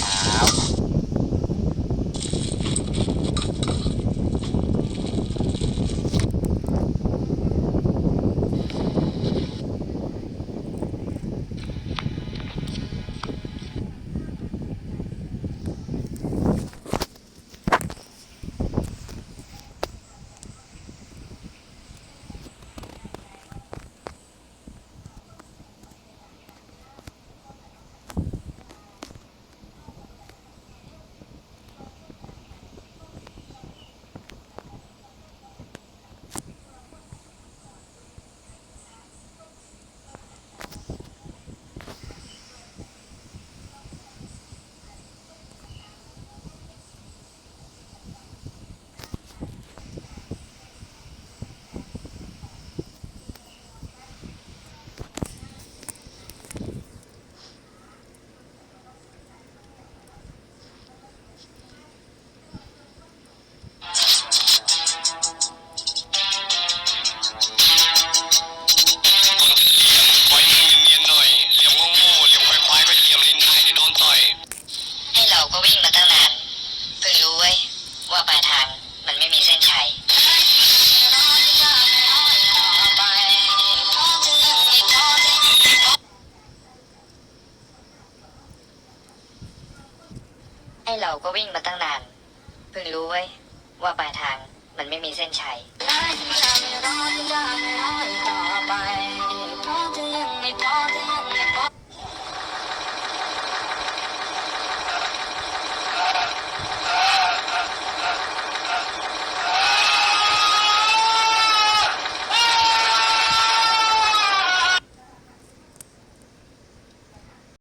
Bye. มันไม่มีเส้นชัยไอเราก็วิ่งมาตั้งนาน เพิ่งรู้ไว้ว่าปลายทางมันไม่มีเส้นชัยพอจะยังไม่พอ